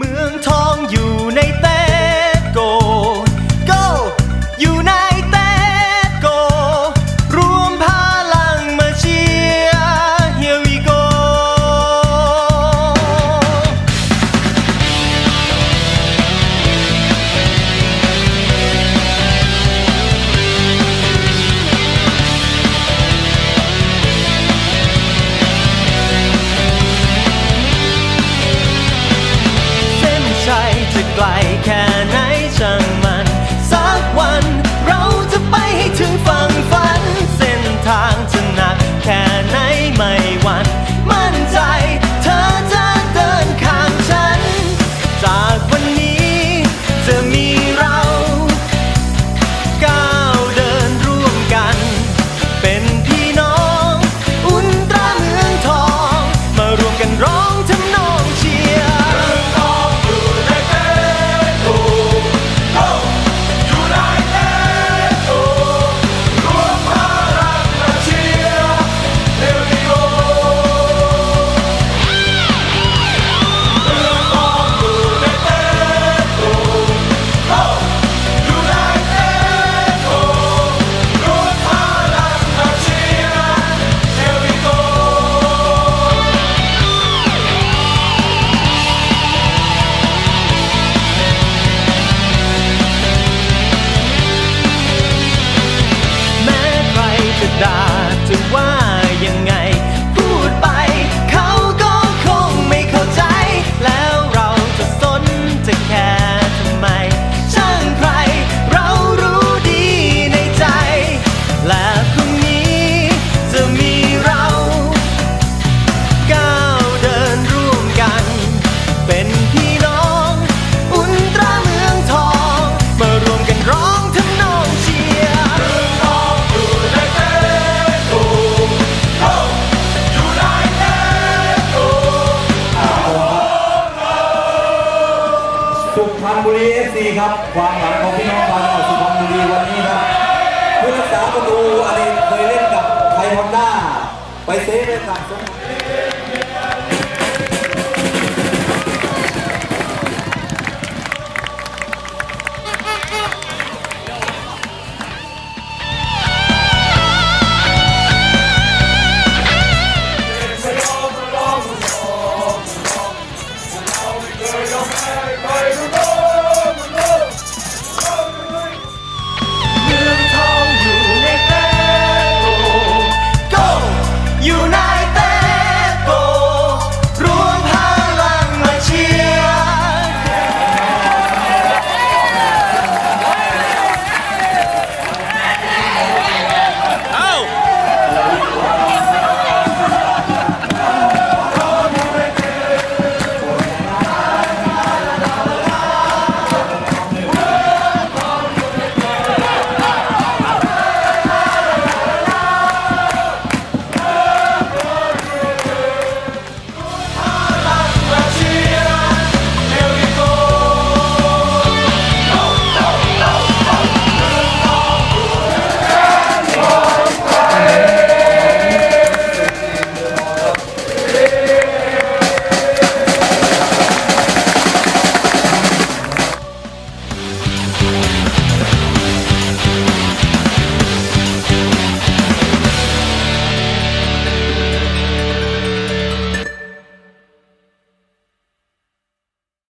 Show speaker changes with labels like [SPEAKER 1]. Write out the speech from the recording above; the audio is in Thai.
[SPEAKER 1] เมืองทองอยู่ในต ใจจะไกล die to one. สุพรร
[SPEAKER 2] ณบุรีเอฟซีครับความหวังของพี่น้องชาวจังหสุพรรณบุรีวันนี้ครับผู้รักษาประตูอดีต